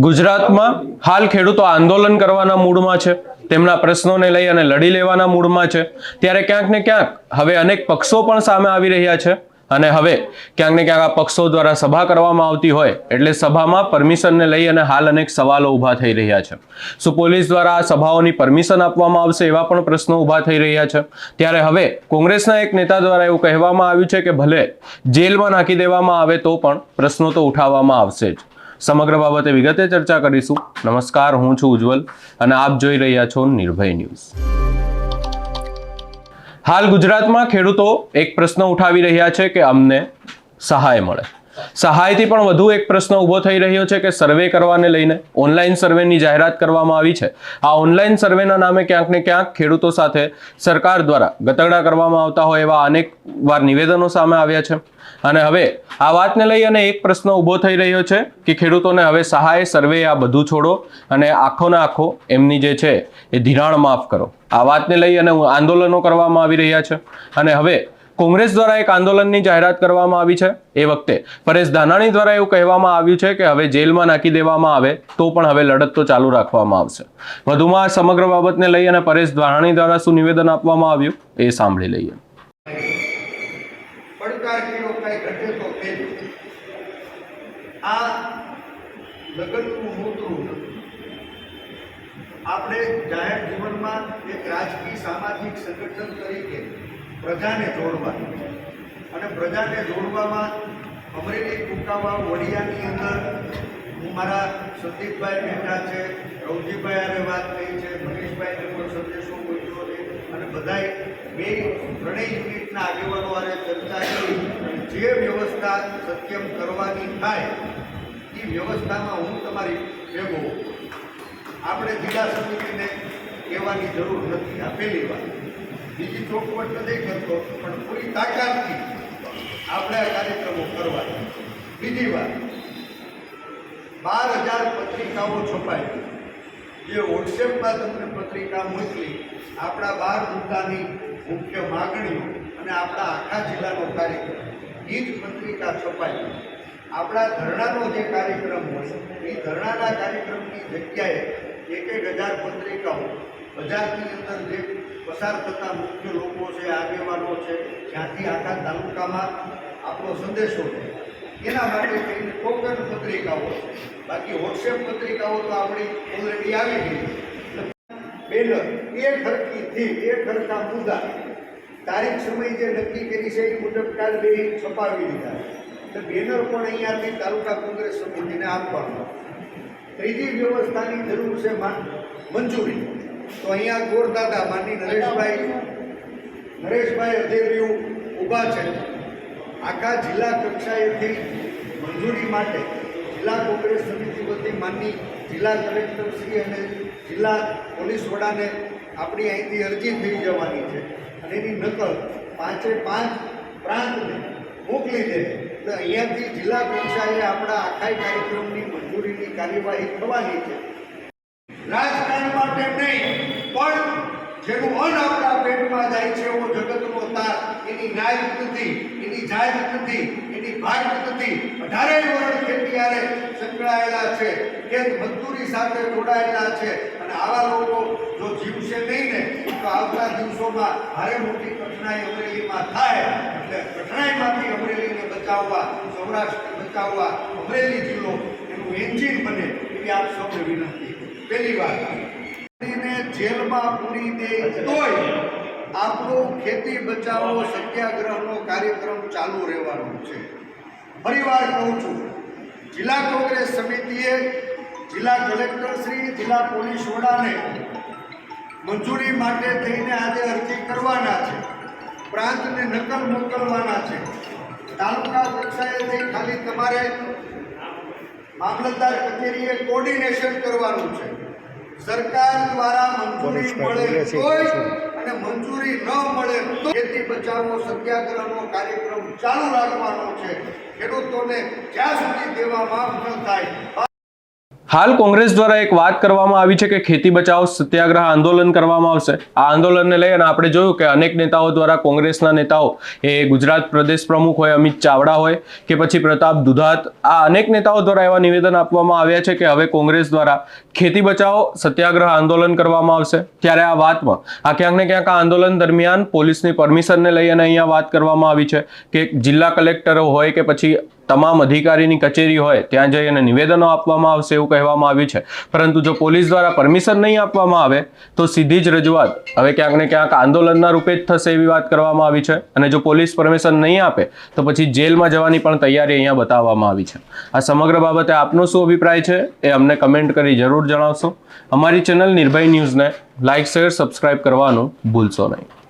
ગુજરાતમાં હાલ ખેડૂતો આંદોલન કરવાના મૂડમાં છે. તેમના પ્રશ્નોને લઈ અને લડી લેવાના મૂડમાં છે. ત્યારે ક્યાંક ને ક્યાંક હવે અનેક પક્ષો પણ સામે આવી રહ્યા છે અને હવે ક્યાંક ને ક્યાંક આ પક્ષો દ્વારા સભા કરવામાં આવતી હોય એટલે સભામાં પરમિશનને લઈ અને હાલ અનેક સવાલો ઊભા થઈ રહ્યા છે. શું પોલીસ દ્વારા આ સભાઓની પરમિશન આપવામાં આવશે એવા પણ પ્રશ્નો ઊભા થઈ રહ્યા છે. ત્યારે હવે કોંગ્રેસના એક નેતા દ્વારા એવું કહેવામાં આવ્યું છે કે ભલે જેલમાં નાખી દેવામાં આવે તો પણ પ્રશ્નો તો ઉઠાવવામાં આવશે જ. સમગ્ર બાબતે વિગતે ચર્ચા કરીશું. નમસ્કાર, હું છું ઉજ્જવલ અને આપ જોઈ રહ્યા છો નિર્ભય ન્યૂઝ. હાલ ગુજરાતમાં ખેડૂતો એક પ્રશ્ન ઉઠાવી રહ્યા છે કે અમને સહાય મળે. સહાયથી પણ વધુ એક પ્રશ્ન ઊભો થઈ રહ્યો છે કે સર્વે કરવાને લઈને ઓનલાઈન સર્વેની જાહેરાત કરવામાં આવી છે. આ ઓનલાઈન સર્વેના નામે ક્યાંક ને ક્યાંક ખેડૂતો સાથે સરકાર દ્વારા ગતગડા કરવામાં આવતા હોય એવા અનેક વાર નિવેદનો સામે આવ્યા છે. અને હવે આ વાતને લઈ અને એક પ્રશ્ન ઊભો થઈ રહ્યો છે કે ખેડૂતોને હવે સહાય, સર્વે આ બધું છોડો અને આખો ને આખો એમની જે છે એ ધિરાણ માફ કરો. આ વાતને લઈ અને આંદોલનો કરવામાં આવી રહ્યા છે. અને હવે કોંગ્રેસ દ્વારા એક આંદોલનની જાહેરાત કરવામાં આવી છે એ વખતે. પરેશ ધાનાણી દ્વારા એવું કહેવામાં આવ્યું છે કે હવે જેલમાં નાખી દેવામાં આવે, તો પણ હવે લડત તો ચાલુ રાખવામાં આવશે. વધુમાં આ સમગ્ર બાબતને લઈ અને પરેશ ધાનાણી દ્વારા શું નિવેદન આપવામાં આવ્યું, એ સાંભળી લઈએ. આપણે જાહેર જીવનમાં એક રાજકીય સામાજિક સંગઠન તરીકે પ્રજાને જોડવાની અને પ્રજાને જોડવામાં અમરેલી કુકાવા વડિયાની અંદર હું મારા સંદીપભાઈ મહેતા છે, રવજીભાઈ હારે વાત થઈ છે, મનીષભાઈને પણ સંદેશો મોકલ્યો છે. અને બધાએ બે ત્રણેય યુનિટના આગેવાનો હારે ચર્ચા કરી જે વ્યવસ્થા સત્યમ કરવાની થાય એ વ્યવસ્થામાં હું તમારી ભેગો આપણે જિલ્લા સમિતિને કહેવાની જરૂર નથી. આપેલી વાત. બીજી ચોખવટ નથી કરતો પણ પૂરી તાકાતથી આપણે આ કાર્યક્રમો કરવા. બીજી વાત, બાર હજાર પત્રિકાઓ છપાઈ. જે વોટ્સએપમાં તમને પત્રિકા મોકલી, આપણા બાર મુદ્દાની મુખ્ય માગણીઓ અને આપણા આખા જિલ્લાનો કાર્યક્રમ, એ જ પત્રિકા છપાઈ. આપણા ધરણાનો જે કાર્યક્રમ હોય, એ ધરણાના કાર્યક્રમની જગ્યાએ એક એક હજાર પત્રિકાઓ બજારની અંદર જે પસાર થતા મુખ્ય લોકો છે, આગેવાનો છે, જ્યાંથી આખા તાલુકામાં આપણો સંદેશો છે. એના માટે થઈને ટોકન પત્રિકાઓ છે. બાકી વોટ્સએપ પત્રિકાઓ તો આપણી ઓલરેડી આવી ગઈ બેનર એ ખરખીથી એ ખરખા મુદ્દા. તારીખ સમય જે નક્કી કરી છે, એ મુજબ કાલ બે છપાવી દીધા એટલે બેનર પણ અહીંયાથી તાલુકા કોંગ્રેસ સમિતિને આપવાનું. ત્રીજી વ્યવસ્થાની જરૂર છે મંજૂરી. તો અહીંયા ગોરદાદા માની નરેશભાઈ. નરેશભાઈ અધેરિયું ઊભા છે. આખા જિલ્લા કક્ષાએથી મંજૂરી માટે જિલ્લા કોંગ્રેસ સમિતિ વતી માનની જિલ્લા કલેક્ટરશ્રી અને જિલ્લા પોલીસ વડાને આપણી અહીંથી અરજી થઈ જવાની છે. અને એની નકલ પાંચે પાંચ પ્રાંતને મોકલી દે. એટલે અહીંયાથી જિલ્લા કક્ષાએ આપણા આખા કાર્યક્રમની મંજૂરીની કાર્યવાહી થવાની છે. રાજકારણ માટે નહીં. પણ જેનું અન્ન આપણા પેટમાં જાય છે એવો જગતનો તાર. એની ન્યાય નથી, એની જાહેર નથી, એની ભાગ નથી. અઢારે વર્ણ ખેતીયારે સંકળાયેલા છે ખેત મજદૂરી સાથે જોડાયેલા છે. અને આવા લોકો જો જીવશે નહીં ને, તો આવતા દિવસોમાં ભારે મોટી કઠણાઈ અમરેલીમાં થાય. એટલે કઠણાઈમાંથી અમરેલીને બચાવવા, સૌરાષ્ટ્રને બચાવવા અમરેલી જિલ્લો એનું એન્જિન બને એવી આપ સૌને વિનંતી. પહેલી વાત. જેલમાં પૂરી દે તોય આપણો ખેતી બચાવો સત્યાગ્રહનો કાર્યક્રમ ચાલુ રહેવાનો છે. ફરીવાર કહું છું, જિલ્લા કોંગ્રેસ સમિતિએ જિલ્લા કલેક્ટર શ્રી, જિલ્લા પોલીસ વડાને મંજૂરી માટે થઈને આજે અરજી કરવાના છે. પ્રાંતને નકલ મોકલવાના છે. તાલુકા કક્ષાએથી ખાલી તમારે મામલતદાર કચેરીએ કોર્ડિનેશન કરવાનું છે. સરકાર દ્વારા મંજૂરી મળે તોય અને મંજૂરી ન મળે તો ખેતી બચાવો સત્યાગ્રહનો કાર્યક્રમ ચાલુ રાખવાનો છે. ખેડૂતોને જ્યાં સુધી દેવા માફ ન થાય હાલ કોંગ્રેસ દ્વારા એક વાત કરવામાં આવી છે કે ખેતી બચાવ સત્યાગ્રહ આંદોલન કરવામાં આવશે. આ આંદોલનને લઈ અને આપણે જોયું કે અનેક નેતાઓ દ્વારા કોંગ્રેસના નેતાઓ, એ ગુજરાત પ્રદેશ પ્રમુખ હોય, અમિત ચાવડા હોય કે પછી પ્રતાપ દુધાત, આ અનેક નેતાઓ દ્વારા એવા નિવેદન આપવામાં આવ્યા છે કે હવે કોંગ્રેસ દ્વારા ખેતી બચાવો સત્યાગ્રહ આંદોલન કરવામાં આવશે. ત્યારે આ વાતમાં, આ ક્યાંક ને ક્યાંક આ આંદોલન દરમિયાન પોલીસની પરમિશનને લઈ અને અહીંયા વાત કરવામાં આવી છે કે જિલ્લા કલેક્ટરો હોય કે પછી તમામ અધિકારીની કચેરી હોય, ત્યાં જઈ અને નિવેદનો આપવામાં આવશે એવું કહેવામાં આવ્યું છે. પરંતુ જો પોલીસ દ્વારા પરમિશન નહીં આપવામાં આવે, તો સીધી જ રજૂઆત હવે ક્યાંક ને ક્યાંક આંદોલનના રૂપે જ થશે એવી વાત કરવામાં આવી છે. અને જો પોલીસ પરમિશન નહીં આપે, તો પછી જેલમાં જવાની પણ તૈયારી અહીંયા બતાવવામાં આવી છે. આ સમગ્ર બાબતે આપનો શું અભિપ્રાય છે એ અમને કમેન્ટ કરી જરૂર જણાવશો. અમારી ચેનલ નિર્ભય ન્યૂઝને લાઇક શેર, સબસ્ક્રાઇબ કરવાનું ભૂલશો નહીં.